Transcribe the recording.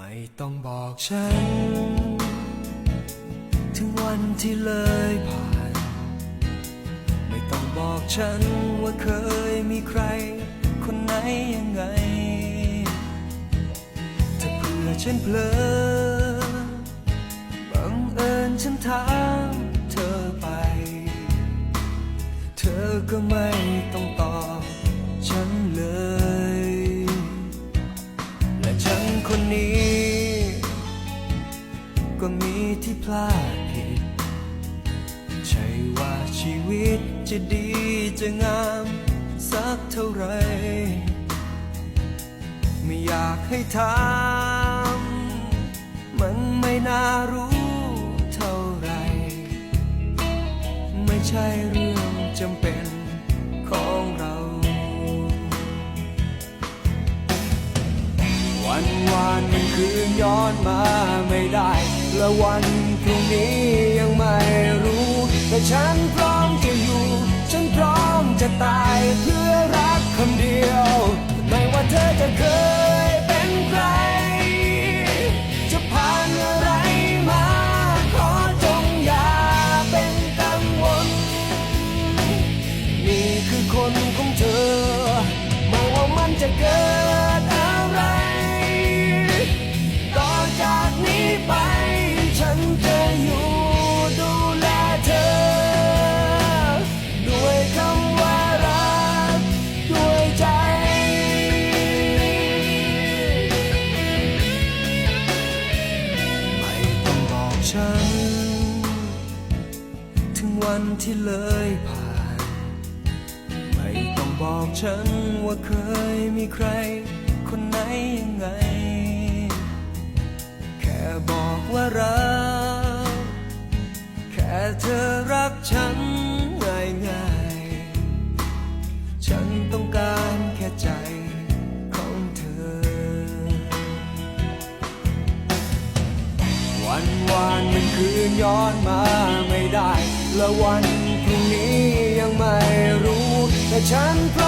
ไม่ต้องบอกฉัน ถึงวันที่เลยผ่าน ไม่ต้องบอกฉันว่าเคยมีใคร คนไหนยังไง ถ้าเพื่อฉันเผลอบังเอิญฉันถามเธอไป เธอก็ไม่ ที่พลาดผิด ใช่ว่าชีวิตจะดีจะงามสักเท่าไร ไม่อยากให้ถามมันไม่น่ารู้เท่าไร ไม่ใช่เรื่องจำเป็นของเรา วันวานมันคืนย้อนมาไม่ได้ และวันพรุ่งนี้ยังไม่รู้ แต่ฉันพร้อมจะอยู่ ฉันพร้อมจะตายเพื่อรักคนเดียว ฉัน ถึงวันที่เลยผ่าน ไม่ต้องบอกฉันว่าเคยมีใคร คนไหนยังไง แค่บอกว่ารัก แค่เธอรักฉัน นคืนย้อนมาไม่ได้ และวันพรุ่งนี้ยังไม่รู้แต่ฉันพร้อม